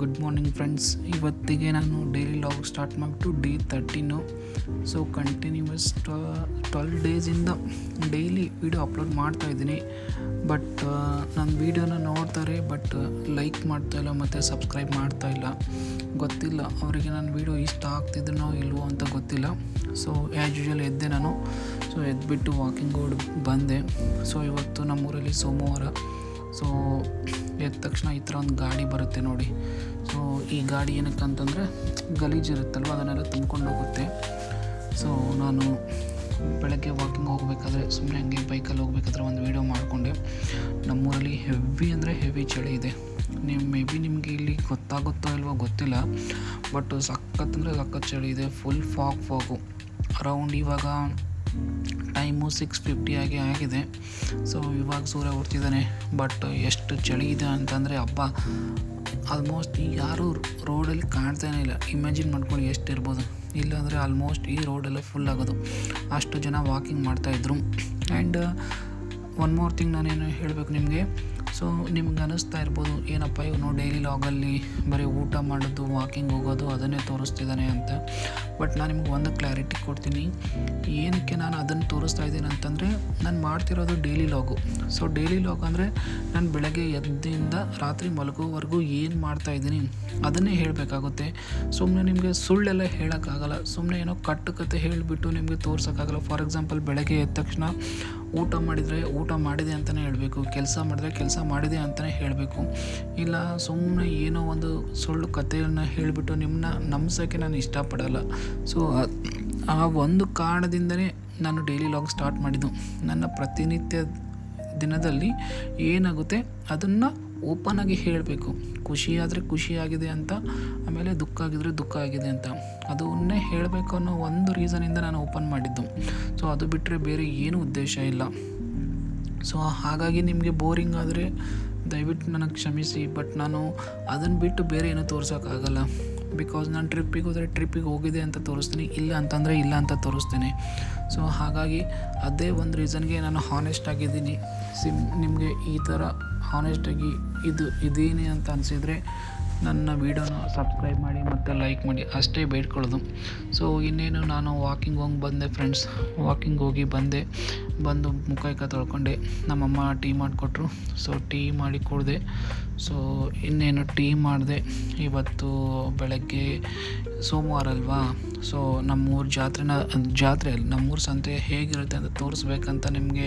Good morning friends ಇವತ್ತಿಗೆ ನಾನು daily log start ಮಾಡಿಬಿಟ್ಟು day thirteen so continuous twelve ಡೇಸಿಂದ daily video upload ಮಾಡ್ತಾ ಇದ್ದೀನಿ. ಬಟ್ ನನ್ನ ವೀಡಿಯೋನ ನೋಡ್ತಾರೆ ಬಟ್ ಲೈಕ್ ಮಾಡ್ತಾ ಇಲ್ಲ, ಮತ್ತು ಸಬ್ಸ್ಕ್ರೈಬ್ ಮಾಡ್ತಾ ಇಲ್ಲ. ಗೊತ್ತಿಲ್ಲ ಅವರಿಗೆ ನನ್ನ ವೀಡಿಯೋ ಇಷ್ಟ ಆಗ್ತಿದ್ದೀನೋ ಇಲ್ವೋ ಅಂತ ಗೊತ್ತಿಲ್ಲ. ಸೊ ಆ್ಯಸ್ ಯೂಶಲ್ ಎದ್ದೆ ನಾನು. ಸೊ ಎದ್ಬಿಟ್ಟು ವಾಕಿಂಗ್ ಓಡ್ ಬಂದೆ. ಸೊ ಇವತ್ತು ನಮ್ಮೂರಲ್ಲಿ ಸೋಮವಾರ. ಸೊ ಎದ್ದ ತಕ್ಷಣ ಈ ಥರ ಒಂದು ಗಾಡಿ ಬರುತ್ತೆ ನೋಡಿ. ಸೊ ಈ ಗಾಡಿ ಏನಕ್ಕೆ ಅಂತಂದರೆ ಗಲೀಜು ಇರುತ್ತಲ್ವ, ಅದನ್ನೆಲ್ಲ ತುಂಬ್ಕೊಂಡು ಹೋಗುತ್ತೆ. ಸೊ ನಾನು ಬೆಳಗ್ಗೆ ವಾಕಿಂಗ್ ಹೋಗಬೇಕಾದ್ರೆ ಸುಮ್ಮನೆ ಹಂಗೆ ಬೈಕಲ್ಲಿ ಹೋಗ್ಬೇಕಾದ್ರೆ ಒಂದು ವೀಡಿಯೋ ಮಾಡಿಕೊಂಡೆ. ನಮ್ಮೂರಲ್ಲಿ ಹೆವಿ ಅಂದರೆ ಹೆವಿ ಚಳಿ ಇದೆ. ನಿಮ್ಮ ಮೇ ಬಿ ನಿಮಗೆ ಇಲ್ಲಿ ಗೊತ್ತಾಗುತ್ತೋ ಇಲ್ವೋ ಗೊತ್ತಿಲ್ಲ ಬಟ್ ಸಖತ್ ಅಂದರೆ ಸಖತ್ ಚಳಿ ಇದೆ ಫುಲ್ ಫಾಗ್ ಫಾಗು ಅರೌಂಡ್ ಇವಾಗ ಟೈಮು ಸಿಕ್ಸ್ ಫಿಫ್ಟಿ ಆಗಿ ಆಗಿದೆ. ಸೊ, ಇವಾಗ ಸೂರ್ಯ ಹುಡ್ತಿದ್ದಾನೆ ಬಟ್ ಎಷ್ಟು ಚಳಿ ಇದೆ ಅಂತಂದರೆ ಹಬ್ಬ ಆಲ್ಮೋಸ್ಟ್ ಯಾರೂ ರೋಡಲ್ಲಿ ಕಾಣ್ತಾನೆ ಇಲ್ಲ. ಇಮ್ಯಾಜಿನ್ ಮಾಡ್ಕೊಂಡು ಎಷ್ಟು ಇರ್ಬೋದು ಇಲ್ಲಾಂದರೆ ಆಲ್ಮೋಸ್ಟ್ ಈ ರೋಡೆಲ್ಲ ಫುಲ್ ಆಗೋದು. ಅಷ್ಟು ಜನ ವಾಕಿಂಗ್ ಮಾಡ್ತಾಯಿದ್ರು ಆ್ಯಂಡ್ ಒನ್ ಮೋರ್ ಥಿಂಗ್ ನಾನೇನು ಹೇಳಬೇಕು ನಿಮಗೆ. ಸೊ ನಿಮ್ಗೆ ಅನ್ನಿಸ್ತಾ ಇರ್ಬೋದು, ಏನಪ್ಪ ಇವನು ಡೈಲಿ ಲಾಗಲ್ಲಿ ಬರೀ ಊಟ ಮಾಡೋದು ವಾಕಿಂಗ್ ಹೋಗೋದು, ಅದನ್ನೇ ತೋರಿಸ್ತಿದ್ದಾನೆ ಅಂತ. ಬಟ್ ನಾನು ನಿಮ್ಗೆ ಒಂದು ಕ್ಲಾರಿಟಿ ಕೊಡ್ತೀನಿ. ಏನಕ್ಕೆ ನಾನು ಅದನ್ನು ತೋರಿಸ್ತಾ ಇದ್ದೀನಿ ಅಂತಂದರೆ, ನಾನು ಮಾಡ್ತಿರೋದು daily log so daily log ಅಂದರೆ ನಾನು ಬೆಳಗ್ಗೆ ಎದ್ದಿಂದ ರಾತ್ರಿ ಮಲಗೋವರೆಗೂ ಏನು ಮಾಡ್ತಾ ಇದ್ದೀನಿ ಅದನ್ನೇ ಹೇಳಬೇಕಾಗುತ್ತೆ. ಸುಮ್ಮನೆ ನಿಮಗೆ ಸುಳ್ಳೆಲ್ಲ ಹೇಳೋಕ್ಕಾಗಲ್ಲ. ಸುಮ್ಮನೆ ಏನೋ ಕಟ್ಟು ಕತೆ ಹೇಳಿಬಿಟ್ಟು ನಿಮಗೆ ತೋರ್ಸೋಕ್ಕಾಗಲ್ಲ. ಫಾರ್ ಎಕ್ಸಾಂಪಲ್ ಬೆಳಗ್ಗೆ ಎದ್ದ ತಕ್ಷಣ ಊಟ ಮಾಡಿದರೆ ಊಟ ಮಾಡಿದೆ ಅಂತಲೇ ಹೇಳಬೇಕು, ಕೆಲಸ ಮಾಡಿದ್ರೆ ಕೆಲಸ ಮಾಡಿದೆ ಅಂತಲೇ ಹೇಳಬೇಕು. ಇಲ್ಲ ಸುಮ್ಮನೆ ಏನೋ ಒಂದು ಸುಳ್ಳು ಕಥೆಯನ್ನು ಹೇಳಿಬಿಟ್ಟು ನಿಮ್ಮನ್ನ ನಂಬಿಸೋಕ್ಕೆ ನಾನು ಇಷ್ಟಪಡಲ್ಲ. ಸೊ ಆ ಒಂದು ಕಾರಣದಿಂದಲೇ ನಾನು ಡೈಲಿ ಲಾಗ್ ಸ್ಟಾರ್ಟ್ ಮಾಡಿದ್ದು. ನನ್ನ ಪ್ರತಿನಿತ್ಯ ದಿನದಲ್ಲಿ ಏನಾಗುತ್ತೆ, ಅದನ್ನು ಓಪನ್ ಆಗಿ ಹೇಳಬೇಕು. ಖುಷಿ ಖುಷಿಯಾಗಿದೆ ಅಂತ, ಆಮೇಲೆ ದುಃಖ ಆಗಿದ್ರೆ ದುಃಖ ಆಗಿದೆ ಅಂತ. ಅದನ್ನೇ ಹೇಳಬೇಕು ಅನ್ನೋ ಒಂದು ರೀಸನಿಂದ ನಾನು ಓಪನ್ ಮಾಡಿದ್ದು. ಸೊ ಅದು ಬಿಟ್ಟರೆ ಬೇರೆ ಏನೂ ಉದ್ದೇಶ ಇಲ್ಲ. ಸೊ ಹಾಗಾಗಿ ನಿಮಗೆ ಬೋರಿಂಗ್ ಆದರೆ ದಯವಿಟ್ಟು ನನಗೆ ಕ್ಷಮಿಸಿ ಬಟ್ ನಾನು ಅದನ್ನು ಬಿಟ್ಟು ಬೇರೆ ಏನೂ ತೋರ್ಸೋಕ್ಕಾಗಲ್ಲ ಬಿಕಾಸ್ ನಾನು ಟ್ರಿಪ್ಪಿಗೆ ಹೋದರೆ ಟ್ರಿಪ್ಪಿಗೆ ಹೋಗಿದೆ ಅಂತ ತೋರಿಸ್ತೀನಿ, ಇಲ್ಲ ಅಂತಂದರೆ ಇಲ್ಲ ಅಂತ ತೋರಿಸ್ತೀನಿ. ಸೊ ಹಾಗಾಗಿ ಅದೇ ಒಂದು ರೀಸನ್ಗೆ ನಾನು ಹಾನೆಸ್ಟ್ ಆಗಿದ್ದೀನಿ. ಸಿಮ್, ನಿಮಗೆ ಈ ಥರ ಹಾನೆಸ್ಟಾಗಿ ಇದು, ಇದೇನೆ ಅಂತ ಅನಿಸಿದರೆ ನನ್ನ ವೀಡಿಯೋನ ಸಬ್ಸ್ಕ್ರೈಬ್ ಮಾಡಿ ಮತ್ತು ಲೈಕ್ ಮಾಡಿ, ಅಷ್ಟೇ ಬೇಡ್ಕೊಳ್ಳೋದು. ಸೊ ಇನ್ನೇನು ನಾನು ವಾಕಿಂಗ್ ಹೋಗಿ ಬಂದೆ ಫ್ರೆಂಡ್ಸ್ ವಾಕಿಂಗ್ ಹೋಗಿ ಬಂದೆ. ಬಂದು ಮುಖ ತೊಳ್ಕೊಂಡೆ. ನಮ್ಮಮ್ಮ ಟೀ ಮಾಡಿಕೊಟ್ರು. ಸೊ ಟೀ ಮಾಡಿ ಕುಡಿದೆ. ಸೊ ಇನ್ನೇನು ಟೀ ಮಾಡಿದೆ. ಇವತ್ತು ಬೆಳಗ್ಗೆ ಸೋಮವಾರ ಅಲ್ವಾ? ಸೊ ನಮ್ಮೂರ ಜಾತ್ರೆನ ಜಾತ್ರೆಯಲ್ಲಿ ನಮ್ಮೂರು ಸಂತೆ ಹೇಗಿರುತ್ತೆ ಅಂತ ತೋರಿಸ್ಬೇಕಂತ ನಿಮಗೆ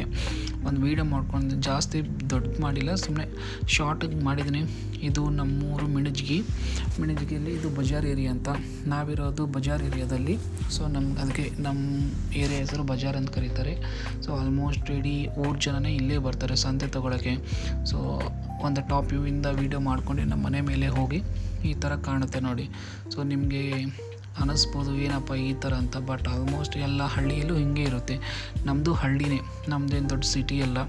ಒಂದು ವೀಡಿಯೋ ಮಾಡ್ಕೊಂಡು ಜಾಸ್ತಿ ದೊಡ್ಡದು ಮಾಡಿಲ್ಲ ಸುಮ್ಮನೆ ಶಾರ್ಟಾಗಿ ಮಾಡಿದ್ದೀನಿ ಇದು ನಮ್ಮೂರು ಮಿಣಜ್ಗಿ. ಮಿಣಜ್ಗಿಯಲ್ಲಿ ಇದು ಬಜಾರ್ ಏರಿಯಾ ಅಂತ. ನಾವಿರೋದು ಬಜಾರ್ ಏರಿಯಾದಲ್ಲಿ. ಸೊ ನಮ್ಗೆ ಅದಕ್ಕೆ ನಮ್ಮ ಏರಿಯಾ ಹೆಸರು ಬಜಾರ್ ಅಂತ ಕರೀತಾರೆ. ಸೊ ಆಲ್ಮೋಸ್ಟ್ ಇಡೀ ಊರು ಜನನೇ ಇಲ್ಲೇ ಬರ್ತಾರೆ ಸಂತೆ ತಗೊಳ್ಳೋಕ್ಕೆ ಸೊ ಒಂದು ಟಾಪ್ ವ್ಯೂವಿಂದ ವೀಡಿಯೋ ಮಾಡ್ಕೊಂಡು ನಮ್ಮ ಮನೆ ಮೇಲೆ ಹೋಗಿ. ಈ ಥರ ಕಾಣುತ್ತೆ ನೋಡಿ. ಸೊ ನಿಮಗೆ ಅನ್ನಿಸ್ಬೋದು ಏನಪ್ಪ ಈ ಥರ ಅಂತ ಬಟ್ ಆಲ್ಮೋಸ್ಟ್ ಎಲ್ಲ ಹಳ್ಳಿಯಲ್ಲೂ ಹಿಂಗೆ ಇರುತ್ತೆ. ನಮ್ಮದು ಹಳ್ಳಿನೇ ನಮ್ಮದೇನು ದೊಡ್ಡ ಸಿಟಿ ಅಲ್ಲ.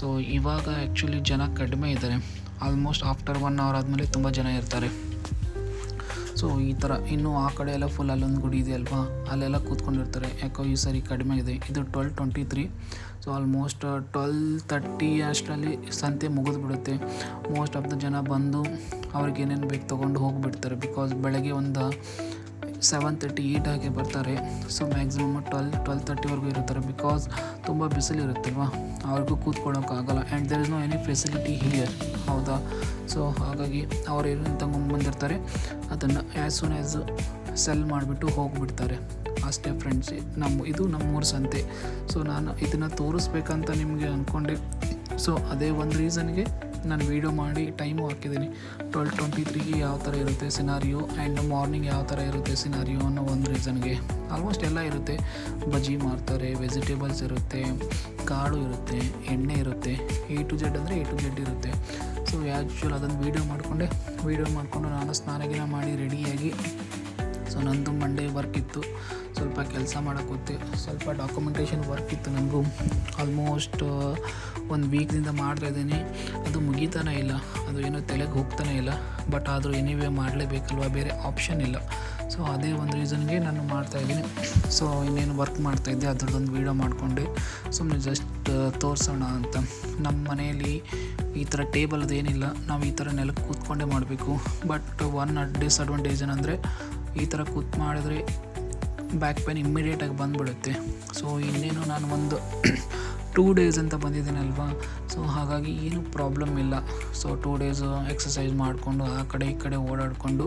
ಸೊ ಇವಾಗ ಆ್ಯಕ್ಚುಲಿ ಜನ ಕಡಿಮೆ ಇದ್ದಾರೆ ಆಲ್ಮೋಸ್ಟ್ ಆಫ್ಟರ್ ಒನ್ ಅವರ್ ಆದಮೇಲೆ ತುಂಬ ಜನ ಇರ್ತಾರೆ. ಸೊ ಈ ಥರ ಇನ್ನು ಆ ಕಡೆ ಎಲ್ಲ ಫುಲ್ ಅಲ್ಲೊಂದು ಗುಡಿ ಇದೆ ಅಲ್ವಾ? ಅಲ್ಲೆಲ್ಲ ಕೂತ್ಕೊಂಡಿರ್ತಾರೆ. ಯಾಕೋ ಈ ಸರಿ ಕಡಿಮೆ ಇದೆ. ಇದು twelve twenty three so almost twelve thirty ಅಷ್ಟರಲ್ಲಿ ಸಂತೆ ಮುಗಿದ್ಬಿಡುತ್ತೆ. ಮೋಸ್ಟ್ ಆಫ್ ದ ಜನ ಬಂದು ಅವ್ರಿಗೆ ಏನೇನು ಬೇಕು ತೊಗೊಂಡು ಹೋಗಿಬಿಡ್ತಾರೆ. ಬಿಕಾಸ್ ಬೆಳಗ್ಗೆ ಒಂದು ಸೆವೆನ್ ತರ್ಟಿ ಏಯ್ಟ್ ಹಾಗೆ ಬರ್ತಾರೆ. ಸೊ ಮ್ಯಾಕ್ಸಿಮಮ್ ಟ್ವೆಲ್ ಟ್ವೆಲ್ ತರ್ಟಿವರೆಗೂ ಇರುತ್ತಾರೆ. ಬಿಕಾಸ್ ತುಂಬ ಬಿಸಿಲಿರುತ್ತಲ್ವಾ? ಅವ್ರಿಗೂ ಕೂತ್ಕೊಳ್ಳೋಕ್ಕಾಗಲ್ಲ and there is no any facility here ಹೌದಾ? ಸೊ ಹಾಗಾಗಿ ಅವ್ರು ಏನು ತಗೊಂಡ್ಬಂದಿರ್ತಾರೆ ಅದನ್ನು ಆ್ಯಸ್ ಸೂನ್ ಆ್ಯಸ್ ಸೆಲ್ ಮಾಡಿಬಿಟ್ಟು ಹೋಗಿಬಿಡ್ತಾರೆ. ಅಷ್ಟೇ ಫ್ರೆಂಡ್ಸ್ ನಮ್ಮ ಇದು ನಮ್ಮೂರ ಸಂತೆ. ಸೊ ನಾನು ಇದನ್ನು ತೋರಿಸ್ಬೇಕಂತ ನಿಮಗೆ ಅಂದ್ಕೊಂಡೆ ಸೊ ಅದೇ ಒಂದು ರೀಸನ್ಗೆ ನಾನು ವೀಡಿಯೋ ಮಾಡಿ ಟೈಮು ಹಾಕಿದ್ದೀನಿ. ಟ್ವೆಲ್ ಟ್ವೆಂಟಿ ತ್ರೀಗೆ ಯಾವ ಥರ ಇರುತ್ತೆ ಸಿನಾರಿಯೋ ಆ್ಯಂಡ್ ಮಾರ್ನಿಂಗ್ ಯಾವ ಥರ ಇರುತ್ತೆ ಸಿನಾರಿಯೋ ಅನ್ನೋ ಒಂದು ರೀಸನ್ಗೆ ಆಲ್ಮೋಸ್ಟ್ ಎಲ್ಲ ಇರುತ್ತೆ. ಬಜ್ಜಿ ಮಾಡ್ತಾರೆ ವೆಜಿಟೇಬಲ್ಸ್ ಇರುತ್ತೆ, ಕಾಳು ಇರುತ್ತೆ, ಎಣ್ಣೆ ಇರುತ್ತೆ ಎ ಟು ಜೆಡ್ ಅಂದರೆ ಎ ಟು ಜೆಡ್ ಇರುತ್ತೆ. ಸೊ ಆ್ಯಕ್ಚುಲ್ ಅದನ್ನು ವೀಡಿಯೋ ಮಾಡಿಕೊಂಡೆ. ವೀಡಿಯೋ ಮಾಡಿಕೊಂಡು ನಾನು ಸ್ನಾನಗಿನ ಮಾಡಿ ರೆಡಿಯಾಗಿ ಸೊ ನಂದು ಮಂಡೇ ವರ್ಕ್ ಇತ್ತು. ಸ್ವಲ್ಪ ಕೆಲಸ ಮಾಡೋಕ್ಕೋತೆ ಸ್ವಲ್ಪ ಡಾಕ್ಯುಮೆಂಟೇಷನ್ ವರ್ಕ್ ಇತ್ತು ನನಗೂ. ಆಲ್ಮೋಸ್ಟ್ ಒಂದು ವೀಕ್ನಿಂದ ಮಾಡ್ತಾ ಇದ್ದೀನಿ. ಅದು ಮುಗಿತಾನೇ ಇಲ್ಲ. ಅದು ಏನೋ ತಲೆಗೆ ಹೋಗ್ತಾನೆ ಇಲ್ಲ. ಬಟ್ ಆದರೂ ಎನಿವೇ ಮಾಡಲೇಬೇಕಲ್ವ? ಬೇರೆ ಆಪ್ಷನ್ ಇಲ್ಲ. ಸೊ ಅದೇ ಒಂದು ರೀಸನ್ಗೆ ನಾನು ಮಾಡ್ತಾಯಿದ್ದೀನಿ ಸೊ ಇನ್ನೇನು ವರ್ಕ್ ಮಾಡ್ತಾಯಿದ್ದೆ ಅದ್ರದ್ದೊಂದು ವೀಡಿಯೋ ಮಾಡಿಕೊಂಡೆ. ಸುಮ್ಮನೆ ಜಸ್ಟ್ ತೋರಿಸೋಣ ಅಂತ. ನಮ್ಮ ಮನೆಯಲ್ಲಿ ಈ ಥರ ಟೇಬಲ್ದು ಏನಿಲ್ಲ ನಾವು ಈ ಥರ ನೆಲಕ್ಕೆ ಕೂತ್ಕೊಂಡೇ ಮಾಡಬೇಕು. ಬಟ್ ಒನ್ ಡಿಸ್ಅಡ್ವಾಂಟೇಜ್ ಏನಂದರೆ ಈ ಥರ ಕೂತ್ ಮಾಡಿದ್ರೆ ಬ್ಯಾಕ್ ಪೇನ್ ಇಮ್ಮಿಡಿಯೇಟಾಗಿ ಬಂದುಬಿಡುತ್ತೆ. ಸೊ ಇನ್ನೇನು ನಾನು ಒಂದು ಟೂ ಡೇಸ್ ಅಂತ ಬಂದಿದ್ದೀನಲ್ವಾ? ಸೊ ಹಾಗಾಗಿ ಏನು ಪ್ರಾಬ್ಲಮ್ ಇಲ್ಲ. ಸೊ ಟೂ ಡೇಸ್ ಎಕ್ಸಸೈಸ್ ಮಾಡಿಕೊಂಡು, ಆ ಕಡೆ ಈ ಕಡೆ ಓಡಾಡಿಕೊಂಡು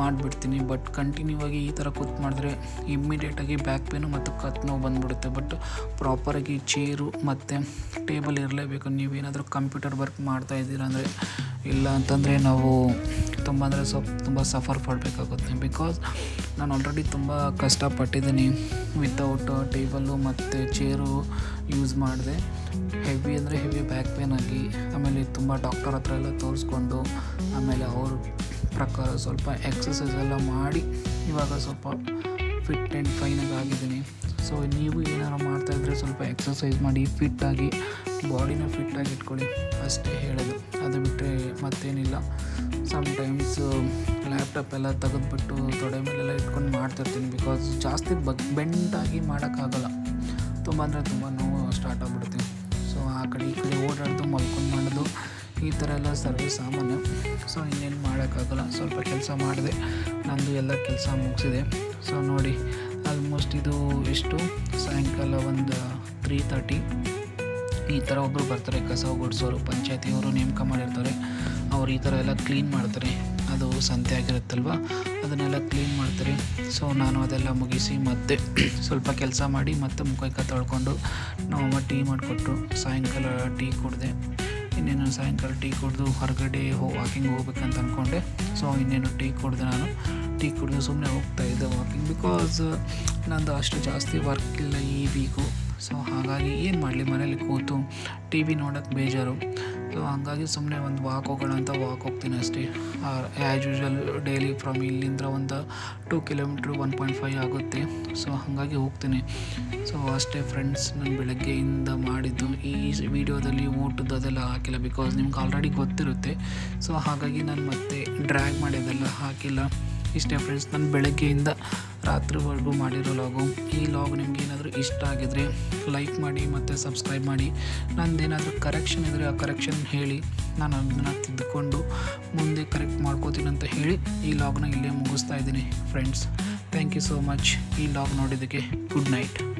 ಮಾಡಿಬಿಡ್ತೀನಿ. ಬಟ್ ಕಂಟಿನ್ಯೂ ಆಗಿ ಈ ಥರ ಕೂತ್ ಮಾಡಿದ್ರೆ ಇಮ್ಮಿಡಿಯೇಟಾಗಿ ಬ್ಯಾಕ್ ಪೇನು ಮತ್ತು ಕತ್ ನೋವು ಬಂದುಬಿಡುತ್ತೆ. ಬಟ್ ಪ್ರಾಪರಾಗಿ ಚೇರು ಮತ್ತು ಟೇಬಲ್ ಇರಲೇಬೇಕು. ನೀವೇನಾದರೂ ಕಂಪ್ಯೂಟರ್ ವರ್ಕ್ ಮಾಡ್ತಾ ಇದ್ದೀರ ಅಂದರೆ ಇಲ್ಲ ಅಂತಂದರೆ ನಾವು ತುಂಬ ಅಂದರೆ ಸ್ವಲ್ಪ ತುಂಬ ಸಫರ್ ಪಡಬೇಕಾಗುತ್ತೆ. ಬಿಕಾಸ್ ನಾನು ಆಲ್ರೆಡಿ ತುಂಬ ಕಷ್ಟಪಟ್ಟಿದ್ದೀನಿ. ವಿತೌಟ್ ಟೇಬಲ್ಲು ಮತ್ತು ಚೇರು ಯೂಸ್ ಮಾಡಿದೆ. ಹೆವಿ ಅಂದರೆ ಹೆವಿ ಬ್ಯಾಕ್ ಪೇನ್ ಆಗಿ, ಆಮೇಲೆ ತುಂಬ ಡಾಕ್ಟರ್ ಹತ್ರ ಎಲ್ಲ ತೋರಿಸ್ಕೊಂಡು, ಆಮೇಲೆ ಅವ್ರ ಪ್ರಕಾರ ಸ್ವಲ್ಪ ಎಕ್ಸಸೈಸ್ ಎಲ್ಲ ಮಾಡಿ, ಇವಾಗ ಸ್ವಲ್ಪ ಫಿಟ್ ಆ್ಯಂಡ್ ಫೈನಾಗಿ ಆಗಿದ್ದೀನಿ. ಸೊ ನೀವು ಏನಾರು ಮಾಡ್ತಾಯಿದ್ರೆ ಸ್ವಲ್ಪ ಎಕ್ಸಸೈಸ್ ಮಾಡಿ ಫಿಟ್ಟಾಗಿ ಬಾಡಿನ ಫಿಟ್ಟಾಗಿ ಇಟ್ಕೊಳ್ಳಿ. ಅಷ್ಟೇ ಹೇಳೋದು. ಅದು ಬಿಟ್ಟರೆ ಮತ್ತೇನಿಲ್ಲ. ಸಮ್ಟೈಮ್ಸ್ ಲ್ಯಾಪ್ಟಾಪ್ ಎಲ್ಲ ತೆಗೆದ್ಬಿಟ್ಟು ತೊಡೆ ಮೇಲೆಲ್ಲ ಇಟ್ಕೊಂಡು ಮಾಡ್ತಿರ್ತೀನಿ ಬಿಕಾಸ್ ಜಾಸ್ತಿ ಬಗ್ ಬೆಂಡಾಗಿ ಮಾಡೋಕ್ಕಾಗಲ್ಲ. ತುಂಬ ಅಂದರೆ ತುಂಬ ನೋವು ಸ್ಟಾರ್ಟ್ ಆಗಿಬಿಡುತ್ತೆ. ಸೊ ಆ ಕಡೆ ಈ ಕಡೆ ಓಡಾಡೋದು, ಮಲ್ಕೊಂಡು ಮಾಡೋದು ಈ ಥರ ಎಲ್ಲ ಸರ್ವೇ ಸಾಮಾನ್ಯ ಸೊ ಇನ್ನೇನು ಮಾಡೋಕ್ಕಾಗಲ್ಲ. ಸ್ವಲ್ಪ ಕೆಲಸ ಮಾಡಿದೆ. ನಂದು ಎಲ್ಲ ಕೆಲಸ ಮುಗಿಸಿದೆ. ಸೊ ನೋಡಿ ಆಲ್ಮೋಸ್ಟ್ ಇದು ಎಷ್ಟು? ಸಾಯಂಕಾಲ ಒಂದು ತ್ರೀ ತರ್ಟಿ ಈ ಥರ ಒಬ್ಬರು ಬರ್ತಾರೆ, ಕಸ ಗುಡಿಸೋರು ಪಂಚಾಯತಿಯವರು ನೇಮಕ ಮಾಡಿರ್ತಾರೆ. ಅವ್ರು ಈ ಥರ ಎಲ್ಲ ಕ್ಲೀನ್ ಮಾಡ್ತಾರೆ. ಅದು ಸಂತೆ ಆಗಿರುತ್ತಲ್ವ? ಅದನ್ನೆಲ್ಲ ಕ್ಲೀನ್ ಮಾಡ್ತಾರೆ. ಸೊ ನಾನು ಅದೆಲ್ಲ ಮುಗಿಸಿ ಮತ್ತೆ ಸ್ವಲ್ಪ ಕೆಲಸ ಮಾಡಿ ಮತ್ತೆ ಮುಖಕ್ಕೆ ತೊಳ್ಕೊಂಡು ನಮ್ಮಮ್ಮ ಟೀ ಮಾಡಿಕೊಟ್ರು. ಸಾಯಂಕಾಲ ಟೀ ಕುಡಿದೆ. ಇನ್ನೇನು ಸಾಯಂಕಾಲ ಟೀ ಕುಡಿದು ಹೊರಗಡೆ ಹೋ ವಾಕಿಂಗ್ ಹೋಗ್ಬೇಕಂತ ಅಂದ್ಕೊಂಡೆ ಸೊ ಇನ್ನೇನು ಟೀ ಕುಡಿದೆ ನಾನು. ಟೀ ಕುಡಿದು ಸುಮ್ಮನೆ ಹೋಗ್ತಾ ಇದ್ದೆ ವಾಕಿಂಗ್ ಬಿಕಾಸ್ ನಂದು ಅಷ್ಟು ಜಾಸ್ತಿ ವರ್ಕ್ ಇಲ್ಲ ಈ ವೀಕು ಸೊ ಹಾಗಾಗಿ ಏನು ಮಾಡಲಿ ಮನೇಲಿ ಕೂತು ಟಿ ವಿ ನೋಡೋಕ್ಕೆ ಬೇಜಾರು. ಸೊ ಹಂಗಾಗಿ ಸುಮ್ಮನೆ ಒಂದು ವಾಕ್ ಹೋಗೋಣ ಅಂತ ವಾಕ್ ಹೋಗ್ತೀನಿ ಅಷ್ಟೇ. ಆ್ಯಸ್ ಯೂಶ್ವಲ್ ಡೈಲಿ ಫ್ರಮ್ ಇಲ್ಲಿಂದ ಒಂದು two kilometre one point five ಆಗುತ್ತೆ. ಸೊ ಹಾಗಾಗಿ ಹೋಗ್ತೀನಿ. ಸೊ ಅಷ್ಟೇ ಫ್ರೆಂಡ್ಸ್ ನಾನು ಬೆಳಗ್ಗೆಯಿಂದ ಮಾಡಿದ್ದು. ಈ ವಿಡಿಯೋದಲ್ಲಿ ಊಟದ್ದು ಅದೆಲ್ಲ ಹಾಕಿಲ್ಲ ಬಿಕಾಸ್ ನಿಮ್ಗೆ ಆಲ್ರೆಡಿ ಗೊತ್ತಿರುತ್ತೆ. ಸೊ ಹಾಗಾಗಿ ನಾನು ಮತ್ತೆ ಡ್ರ್ಯಾಗ್ ಮಾಡಿದ್ದೆಲ್ಲ ಹಾಕಿಲ್ಲ. ಇಷ್ಟೇ ಫ್ರೆಂಡ್ಸ್ ನಾನು ಬೆಳಗ್ಗೆಯಿಂದ ರಾತ್ರಿವರೆಗೂ ಮಾಡಿರೋ ಲಾಗು ಈ ಲಾಗ್ ನಿಮ್ಗೆ ಏನಾದರೂ ಇಷ್ಟ ಆಗಿದ್ರೆ ಲೈಕ್ ಮಾಡಿ ಮತ್ತು ಸಬ್ಸ್ಕ್ರೈಬ್ ಮಾಡಿ. ನಂದೇನಾದರೂ ಕರೆಕ್ಷನ್ ಇದ್ದರೆ ಆ ಕರೆಕ್ಷನ್ ಹೇಳಿ. ನಾನು ಅದನ್ನು ತಿದ್ದುಕೊಂಡು ಮುಂದೆ ಕರೆಕ್ಟ್ ಮಾಡ್ಕೋತೀನಿ ಅಂತ ಹೇಳಿ ಈ ಲಾಗ್ನ ಇಲ್ಲೇ ಮುಗಿಸ್ತಾ ಇದ್ದೀನಿ friends thank you so much ಈ ಲಾಗ್ ನೋಡಿದ್ದಕ್ಕೆ ಗುಡ್ ನೈಟ್